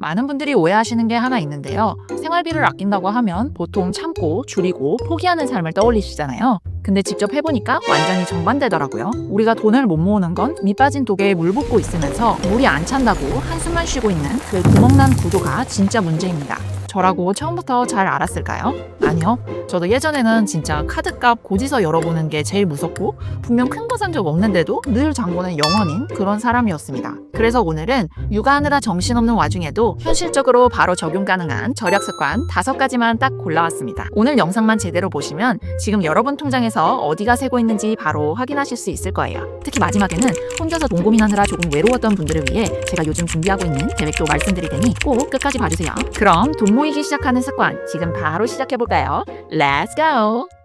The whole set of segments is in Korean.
많은 분들이 오해하시는 게 하나 있는데요. 생활비를 아낀다고 하면 보통 참고 줄이고 포기하는 삶을 떠올리시잖아요. 근데 직접 해보니까 완전히 정반대더라고요. 우리가 돈을 못 모으는 건 밑빠진 독에 물 붓고 있으면서 물이 안 찬다고 한숨만 쉬고 있는 그 구멍난 구조가 진짜 문제입니다. 저라고 처음부터 잘 알았을까요? 아니요. 저도 예전에는 진짜 카드값 고지서 열어보는 게 제일 무섭고 분명 큰 거 산 적 없는데도 늘 장보는 영원인 그런 사람이었습니다. 그래서 오늘은 육아하느라 정신없는 와중에도 현실적으로 바로 적용 가능한 절약 습관 다섯 가지만 딱 골라왔습니다. 오늘 영상만 제대로 보시면 지금 여러분 통장에서 어디가 새고 있는지 바로 확인하실 수 있을 거예요. 특히 마지막에는 혼자서 돈 고민하느라 조금 외로웠던 분들을 위해 제가 요즘 준비하고 있는 계획도 말씀드릴 테니 꼭 끝까지 봐주세요. 그럼 돈 모이기 시작하는 습관 지금 바로 시작해볼까요? Let's go!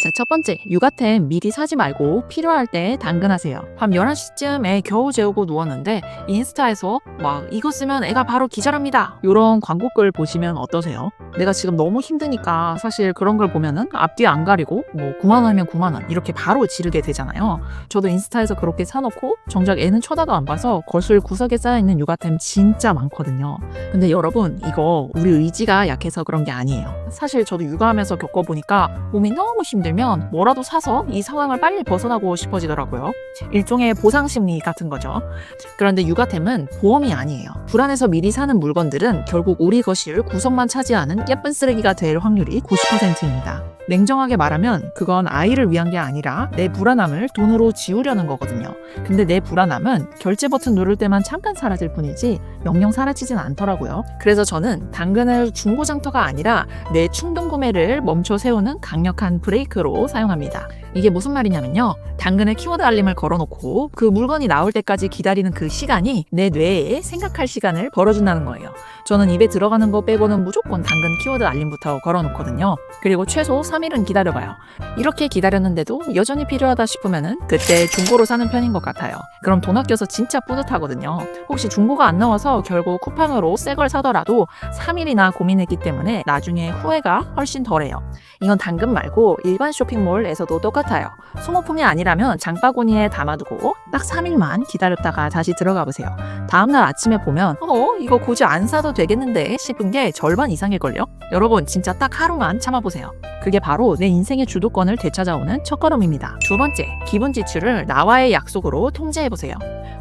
자, 첫 번째, 육아템 미리 사지 말고 필요할 때 당근하세요. 밤 11시쯤 에 겨우 재우고 누웠는데 인스타에서 막 이거 쓰면 애가 바로 기절합니다. 이런 광고글 보시면 어떠세요? 내가 지금 너무 힘드니까 사실 그런 걸 보면은 앞뒤 안 가리고 뭐 9만 원이면 9만 원 이렇게 바로 지르게 되잖아요. 저도 인스타에서 그렇게 사놓고 정작 애는 쳐다도 안 봐서 거실 구석에 쌓여있는 육아템 진짜 많거든요. 근데 여러분 이거 우리 의지가 약해서 그런 게 아니에요. 사실 저도 육아하면서 겪어보니까 몸이 너무 힘들 면 뭐라도 사서 이 상황을 빨리 벗어나고 싶어지더라고요. 일종의 보상 심리 같은 거죠. 그런데 육아템은 보험이 아니에요. 불안해서 미리 사는 물건들은 결국 우리 거실 구석만 차지하는 예쁜 쓰레기가 될 확률이 90%입니다. 냉정하게 말하면 그건 아이를 위한 게 아니라 내 불안함을 돈으로 지우려는 거거든요. 근데 내 불안함은 결제 버튼 누를 때만 잠깐 사라질 뿐이지 영영 사라지진 않더라고요. 그래서 저는 당근을 중고장터가 아니라 내 충동 구매를 멈춰 세우는 강력한 브레이크 로 사용합니다. 이게 무슨 말이냐면요. 당근에 키워드 알림을 걸어놓고 그 물건이 나올 때까지 기다리는 그 시간이 내 뇌에 생각할 시간을 벌어준다는 거예요. 저는 입에 들어가는 거 빼고는 무조건 당근 키워드 알림부터 걸어놓거든요. 그리고 최소 3일은 기다려봐요. 이렇게 기다렸는데도 여전히 필요하다 싶으면은 그때 중고로 사는 편인 것 같아요. 그럼 돈 아껴서 진짜 뿌듯하거든요. 혹시 중고가 안 나와서 결국 쿠팡으로 새 걸 사더라도 3일이나 고민했기 때문에 나중에 후회가 훨씬 덜해요. 이건 당근 말고 일반 쇼핑몰에서도 똑같아요. 소모품이 아니라면 장바구니에 담아두고 딱 3일만 기다렸다가 다시 들어가 보세요. 다음날 아침에 보면 어 이거 굳이 안 사도 되겠는데 싶은 게 절반 이상일걸요? 여러분 진짜 딱 하루만 참아보세요. 그게 바로 내 인생의 주도권을 되찾아오는 첫걸음입니다. 두 번째, 기분 지출을 나와의 약속으로 통제해보세요.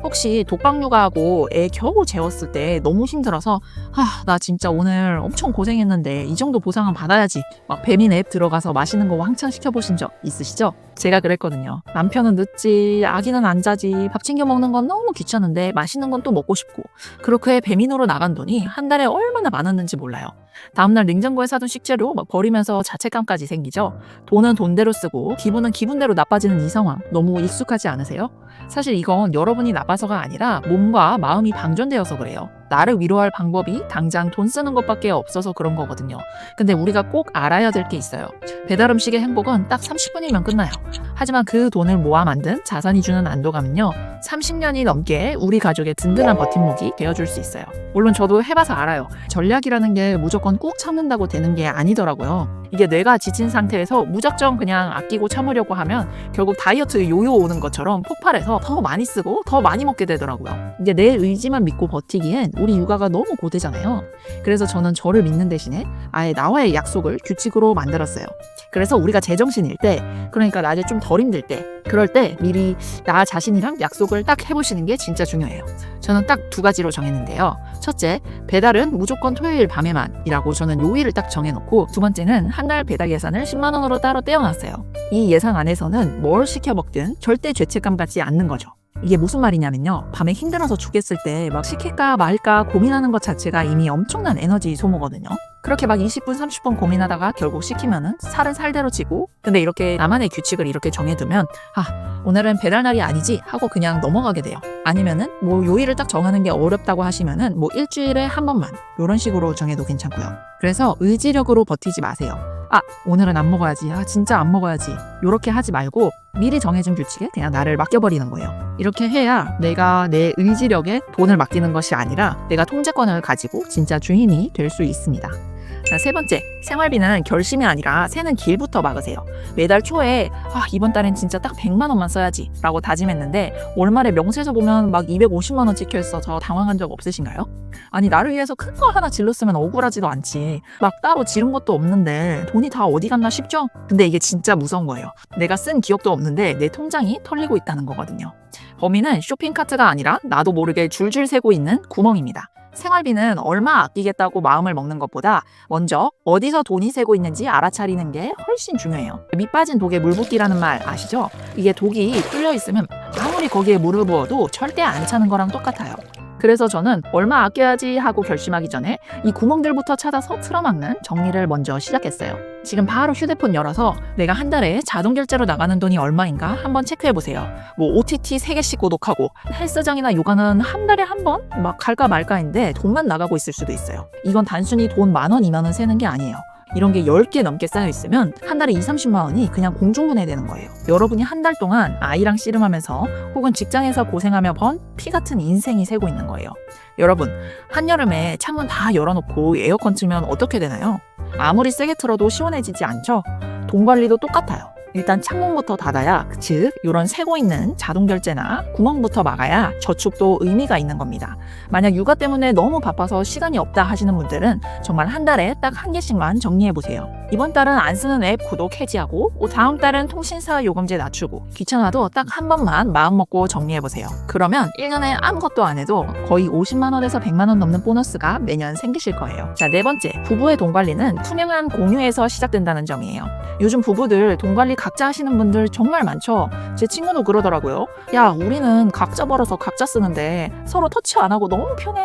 혹시 독방 육아하고 애 겨우 재웠을 때 너무 힘들어서 아, 나 진짜 오늘 엄청 고생했는데 이 정도 보상은 받아야지. 막 배민 앱 들어가서 맛있는 거 왕창 시켜보신 적 있으시죠? 제가 그랬거든요. 남편은 늦지, 아기는 안 자지, 밥 챙겨 먹는 건 너무 귀찮은데 맛있는 건 또 먹고 싶고. 그렇게 배민으로 나간 돈이 한 달에 얼마나 많았는지 몰라요. 다음날 냉장고에 사둔 식재료 막 버리면서 자책감까지 생기죠. 돈은 돈대로 쓰고 기분은 기분대로 나빠지는 이 상황 너무 익숙하지 않으세요? 사실 이건 여러분이 나빠서가 아니라 몸과 마음이 방전되어서 그래요. 나를 위로할 방법이 당장 돈 쓰는 것밖에 없어서 그런 거거든요. 근데 우리가 꼭 알아야 될 게 있어요. 배달 음식의 행복은 딱 30분이면 끝나요. 하지만 그 돈을 모아 만든 자산이 주는 안도감은요. 30년이 넘게 우리 가족의 든든한 버팀목이 되어줄 수 있어요. 물론 저도 해봐서 알아요. 전략이라는 게 무조건 꾹 참는다고 되는 게 아니더라고요. 이게 뇌가 지친 상태에서 무작정 그냥 아끼고 참으려고 하면 결국 다이어트 요요 오는 것처럼 폭발해서 더 많이 쓰고 더 많이 먹게 되더라고요. 이게 내 의지만 믿고 버티기엔 우리 육아가 너무 고되잖아요. 그래서 저는 저를 믿는 대신에 아예 나와의 약속을 규칙으로 만들었어요. 그래서 우리가 제정신일 때, 그러니까 낮에 좀 덜 힘들 때, 그럴 때 미리 나 자신이랑 약속을 딱 해보시는 게 진짜 중요해요. 저는 딱 두 가지로 정했는데요. 첫째, 배달은 무조건 토요일 밤에만이라고 저는 요일을 딱 정해놓고 두 번째는 한 달 배달 예산을 10만 원으로 따로 떼어놨어요. 이 예산 안에서는 뭘 시켜 먹든 절대 죄책감 갖지 않는 거죠. 이게 무슨 말이냐면요. 밤에 힘들어서 죽겠을 때 막 시킬까 말까 고민하는 것 자체가 이미 엄청난 에너지 소모거든요. 그렇게 막 20분, 30분 고민하다가 결국 시키면은 살은 살대로 찌고 근데 이렇게 나만의 규칙을 이렇게 정해두면 아, 오늘은 배달 날이 아니지 하고 그냥 넘어가게 돼요. 아니면은 뭐 요일을 딱 정하는 게 어렵다고 하시면은 뭐 일주일에 한 번만 이런 식으로 정해도 괜찮고요. 그래서 의지력으로 버티지 마세요. 아, 오늘은 안 먹어야지. 아, 진짜 안 먹어야지. 요렇게 하지 말고 미리 정해준 규칙에 그냥 나를 맡겨버리는 거예요. 이렇게 해야 내가 내 의지력에 돈을 맡기는 것이 아니라 내가 통제권을 가지고 진짜 주인이 될 수 있습니다. 자, 세 번째, 생활비는 결심이 아니라 새는 길부터 막으세요. 매달 초에 아, 이번 달엔 진짜 딱 100만 원만 써야지 라고 다짐했는데 월말에 명세서 보면 막 250만 원 찍혀 있어서 당황한 적 없으신가요? 아니 나를 위해서 큰 거 하나 질렀으면 억울하지도 않지. 막 따로 지른 것도 없는데 돈이 다 어디 갔나 싶죠? 근데 이게 진짜 무서운 거예요. 내가 쓴 기억도 없는데 내 통장이 털리고 있다는 거거든요. 범인은 쇼핑카트가 아니라 나도 모르게 줄줄 새고 있는 구멍입니다. 생활비는 얼마 아끼겠다고 마음을 먹는 것보다 먼저 어디서 돈이 새고 있는지 알아차리는 게 훨씬 중요해요. 밑 빠진 독에 물 붓기라는 말 아시죠? 이게 독이 뚫려 있으면 아무리 거기에 물을 부어도 절대 안 차는 거랑 똑같아요. 그래서 저는 얼마 아껴야지 하고 결심하기 전에 이 구멍들부터 찾아서 틀어막는 정리를 먼저 시작했어요. 지금 바로 휴대폰 열어서 내가 한 달에 자동 결제로 나가는 돈이 얼마인가 한번 체크해 보세요. 뭐 OTT 3개씩 구독하고 헬스장이나 요가는 한 달에 한 번 막 갈까 말까인데 돈만 나가고 있을 수도 있어요. 이건 단순히 돈 만 원, 2만 원 세는 게 아니에요. 이런 게 10개 넘게 쌓여 있으면 한 달에 2, 30만 원이 그냥 공중분해 되는 거예요. 여러분이 한 달 동안 아이랑 씨름하면서 혹은 직장에서 고생하며 번 피 같은 인생이 새고 있는 거예요. 여러분, 한여름에 창문 다 열어놓고 에어컨 틀면 어떻게 되나요? 아무리 세게 틀어도 시원해지지 않죠? 돈 관리도 똑같아요. 일단 창문부터 닫아야, 즉, 이런 새고 있는 자동 결제나 구멍부터 막아야 저축도 의미가 있는 겁니다. 만약 육아 때문에 너무 바빠서 시간이 없다 하시는 분들은 정말 한 달에 딱 한 개씩만 정리해 보세요. 이번 달은 안 쓰는 앱 구독 해지하고 다음 달은 통신사 요금제 낮추고 귀찮아도 딱 한 번만 마음 먹고 정리해 보세요. 그러면 1년에 아무것도 안 해도 거의 50만 원에서 100만 원 넘는 보너스가 매년 생기실 거예요. 자, 네 번째. 부부의 돈 관리는 투명한 공유에서 시작된다는 점이에요. 요즘 부부들 돈 관리 각자 하시는 분들 정말 많죠. 제 친구도 그러더라고요. 야, 우리는 각자 벌어서 각자 쓰는데 서로 터치 안 하고 너무 편해.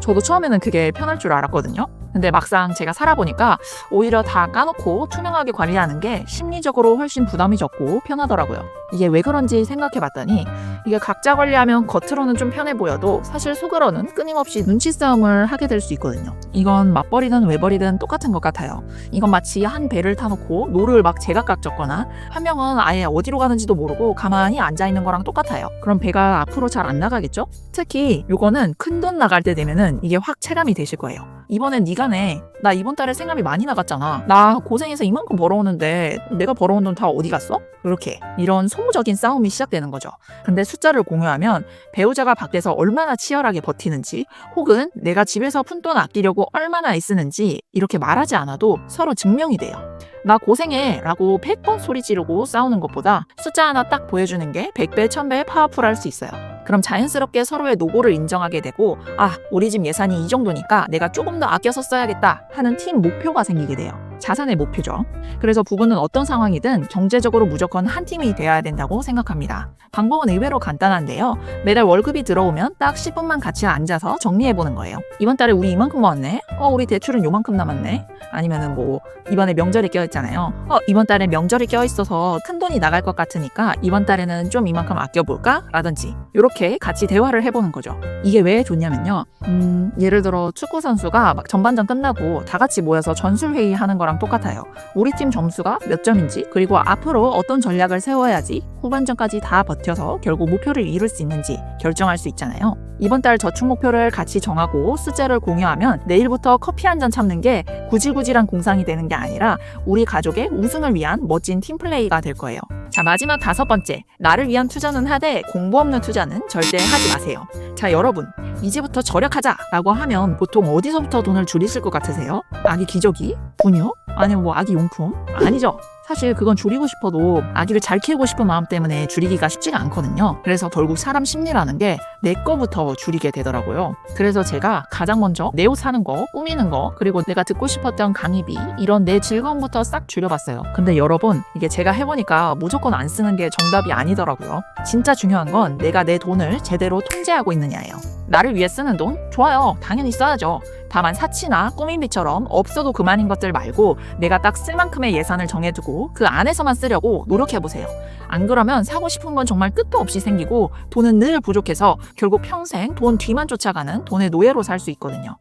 저도 처음에는 그게 편할 줄 알았거든요. 근데 막상 제가 살아보니까 오히려 다 까놓고 투명하게 관리하는 게 심리적으로 훨씬 부담이 적고 편하더라고요. 이게 왜 그런지 생각해 봤더니 이게 각자 관리하면 겉으로는 좀 편해 보여도 사실 속으로는 끊임없이 눈치 싸움을 하게 될 수 있거든요. 이건 맞벌이든 외벌이든 똑같은 것 같아요. 이건 마치 한 배를 타놓고 노를 막 제각각 젓거나 한 명은 아예 어디로 가는지도 모르고 가만히 앉아 있는 거랑 똑같아요. 그럼 배가 앞으로 잘 안 나가겠죠? 특히 요거는 큰 돈 나갈 때 되면은 이게 확 체감이 되실 거예요. 이번엔 네가 내. 나 이번 달에 생활비 많이 나갔잖아. 나 고생해서 이만큼 벌어오는데 내가 벌어온 돈 다 어디 갔어? 그렇게 이런 소모적인 싸움이 시작되는 거죠. 근데 숫자를 공유하면 배우자가 밖에서 얼마나 치열하게 버티는지 혹은 내가 집에서 푼 돈 아끼려고 얼마나 애쓰는지 이렇게 말하지 않아도 서로 증명이 돼요. 나 고생해 라고 100번 소리 지르고 싸우는 것보다 숫자 하나 딱 보여주는 게 100배, 1000배 파워풀할 수 있어요. 그럼 자연스럽게 서로의 노고를 인정하게 되고 아 우리 집 예산이 이 정도니까 내가 조금 더 아껴서 써야겠다 하는 팀 목표가 생기게 돼요. 자산의 목표죠. 그래서 부부는 어떤 상황이든 경제적으로 무조건 한 팀이 돼야 된다고 생각합니다. 방법은 의외로 간단한데요. 매달 월급이 들어오면 딱 10분만 같이 앉아서 정리해보는 거예요. 이번 달에 우리 이만큼 모았네? 어, 우리 대출은 요만큼 남았네? 아니면은 뭐, 이번에 명절이 껴있잖아요. 어, 이번 달에 명절이 껴있어서 큰 돈이 나갈 것 같으니까 이번 달에는 좀 이만큼 아껴볼까? 라든지. 이렇게 같이 대화를 해보는 거죠. 이게 왜 좋냐면요. 음, 예를 들어 축구 선수가 막 전반전 끝나고 다 같이 모여서 전술 회의 하는 거랑 똑같아요. 우리 팀 점수가 몇 점인지, 그리고 앞으로 어떤 전략을 세워야지 후반전까지 다 버텨서 결국 목표를 이룰 수 있는지 결정할 수 있잖아요. 이번 달 저축 목표를 같이 정하고 숫자를 공유하면 내일부터 커피 한 잔 참는 게 구질구질한 공상이 되는 게 아니라 우리 가족의 우승을 위한 멋진 팀플레이가 될 거예요. 자, 마지막 다섯 번째. 나를 위한 투자는 하되 공부 없는 투자는 절대 하지 마세요. 자, 여러분. 이제부터 절약하자 라고 하면 보통 어디서부터 돈을 줄이실 것 같으세요? 아기 기저귀? 분유? 아니면 뭐 아기 용품? 아니죠. 사실 그건 줄이고 싶어도 아기를 잘 키우고 싶은 마음 때문에 줄이기가 쉽지가 않거든요. 그래서 결국 사람 심리라는 게 내 거부터 줄이게 되더라고요. 그래서 제가 가장 먼저 내 옷 사는 거, 꾸미는 거, 그리고 내가 듣고 싶었던 강의비 이런 내 즐거움부터 싹 줄여봤어요. 근데 여러분 이게 제가 해보니까 무조건 안 쓰는 게 정답이 아니더라고요. 진짜 중요한 건 내가 내 돈을 제대로 통제하고 있느냐예요. 나를 위해 쓰는 돈? 좋아요. 당연히 써야죠. 다만 사치나 꾸미비처럼 없어도 그만인 것들 말고 내가 딱 쓸 만큼의 예산을 정해두고 그 안에서만 쓰려고 노력해보세요. 안 그러면 사고 싶은 건 정말 끝도 없이 생기고 돈은 늘 부족해서 결국 평생 돈 뒤만 쫓아가는 돈의 노예로 살 수 있거든요.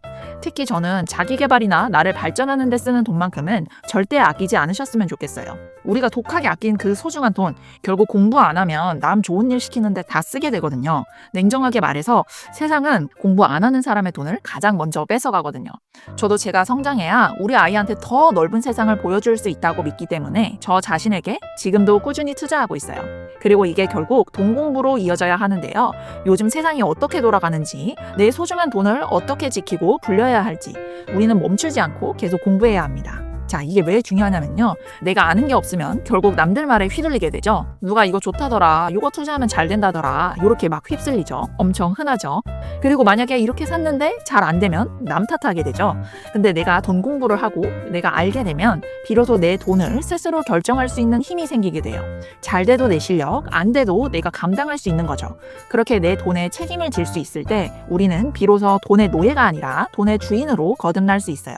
특히 저는 자기 개발이나 나를 발전하는 데 쓰는 돈만큼은 절대 아끼지 않으셨으면 좋겠어요. 우리가 독하게 아낀 그 소중한 돈, 결국 공부 안 하면 남 좋은 일 시키는데 다 쓰게 되거든요. 냉정하게 말해서 세상은 공부 안 하는 사람의 돈을 가장 먼저 뺏어가거든요. 저도 제가 성장해야 우리 아이한테 더 넓은 세상을 보여줄 수 있다고 믿기 때문에 저 자신에게 지금도 꾸준히 투자하고 있어요. 그리고 이게 결국 돈 공부로 이어져야 하는데요. 요즘 세상이 어떻게 돌아가는지, 내 소중한 돈을 어떻게 지키고 굴려야 할지, 우리는 멈추지 않고 계속 공부해야 합니다. 자, 이게 왜 중요하냐면요. 내가 아는 게 없으면 결국 남들 말에 휘둘리게 되죠. 누가 이거 좋다더라, 이거 투자하면 잘 된다더라, 이렇게 막 휩쓸리죠. 엄청 흔하죠. 그리고 만약에 이렇게 샀는데 잘 안 되면 남 탓하게 되죠. 근데 내가 돈 공부를 하고 내가 알게 되면 비로소 내 돈을 스스로 결정할 수 있는 힘이 생기게 돼요. 잘 돼도 내 실력, 안 돼도 내가 감당할 수 있는 거죠. 그렇게 내 돈에 책임을 질 수 있을 때 우리는 비로소 돈의 노예가 아니라 돈의 주인으로 거듭날 수 있어요.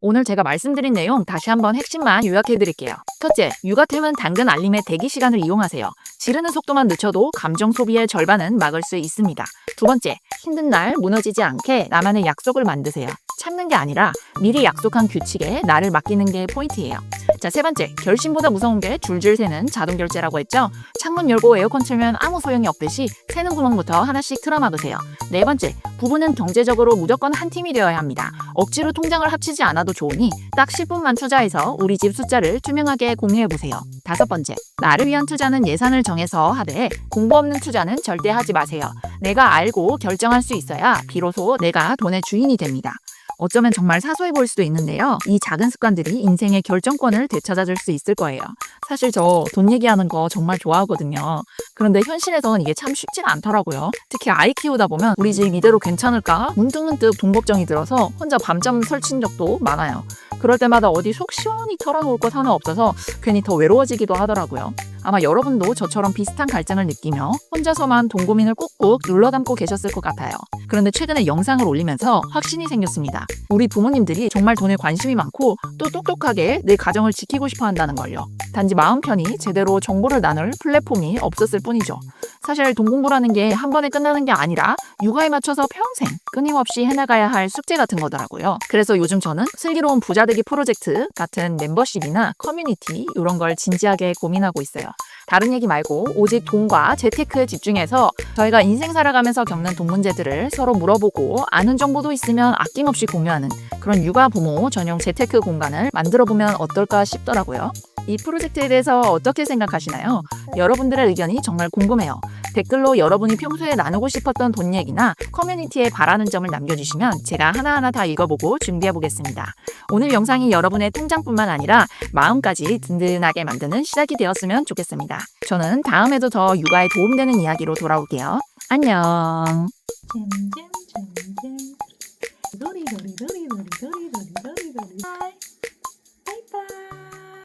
오늘 제가 말씀드린 내용 다시 한번 핵심만 요약해 드릴게요. 첫째, 육아템은 당근 알림의 대기 시간을 이용하세요. 지르는 속도만 늦춰도 감정 소비의 절반은 막을 수 있습니다. 두 번째, 힘든 날 무너지지 않게 나만의 약속을 만드세요. 참는 게 아니라 미리 약속한 규칙에 나를 맡기는 게 포인트예요. 자, 세 번째, 결심보다 무서운 게 줄줄 새는 자동 결제라고 했죠? 창문 열고 에어컨 틀면 아무 소용이 없듯이 새는 구멍부터 하나씩 틀어막으세요. 네 번째, 부부는 경제적으로 무조건 한 팀이 되어야 합니다. 억지로 통장을 합치지 않아도 좋으니 딱 10분만 투자해서 우리 집 숫자를 투명하게 공유해 보세요. 다섯 번째, 나를 위한 투자는 예산을 정해서 하되 공부 없는 투자는 절대 하지 마세요. 내가 알고 결정할 수 있어야 비로소 내가 돈의 주인이 됩니다. 어쩌면 정말 사소해 보일 수도 있는데요. 이 작은 습관들이 인생의 결정권을 되찾아줄 수 있을 거예요. 사실 저 돈 얘기하는 거 정말 좋아하거든요. 그런데 현실에서는 이게 참 쉽지가 않더라고요. 특히 아이 키우다 보면 우리 집 이대로 괜찮을까? 문득문득 돈 걱정이 들어서 혼자 밤잠 설친 적도 많아요. 그럴 때마다 어디 속 시원히 털어놓을 곳 하나 없어서 괜히 더 외로워지기도 하더라고요. 아마 여러분도 저처럼 비슷한 갈증을 느끼며 혼자서만 돈 고민을 꾹꾹 눌러 담고 계셨을 것 같아요. 그런데 최근에 영상을 올리면서 확신이 생겼습니다. 우리 부모님들이 정말 돈에 관심이 많고 또 똑똑하게 내 가정을 지키고 싶어 한다는 걸요. 단지 마음 편히 제대로 정보를 나눌 플랫폼이 없었을 뿐이죠. 사실 돈 공부라는 게 한 번에 끝나는 게 아니라 육아에 맞춰서 평생 끊임없이 해나가야 할 숙제 같은 거더라고요. 그래서 요즘 저는 슬기로운 부자되기 프로젝트 같은 멤버십이나 커뮤니티 이런 걸 진지하게 고민하고 있어요. 다른 얘기 말고 오직 돈과 재테크에 집중해서 저희가 인생 살아가면서 겪는 돈 문제들을 서로 물어보고 아는 정보도 있으면 아낌없이 공유하는 그런 육아 부모 전용 재테크 공간을 만들어 보면 어떨까 싶더라고요. 이 프로젝트에 대해서 어떻게 생각하시나요? 여러분들의 의견이 정말 궁금해요. 댓글로 여러분이 평소에 나누고 싶었던 돈 얘기나 커뮤니티에 바라는 점을 남겨주시면 제가 하나하나 다 읽어보고 준비해 보겠습니다. 오늘 영상이 여러분의 통장뿐만 아니라 마음까지 든든하게 만드는 시작이 되었으면 좋겠습니다. 저는 다음에도 더 육아에 도움되는 이야기로 돌아올게요. 안녕. 잼잼잼잼 도리도리도리도리도리도리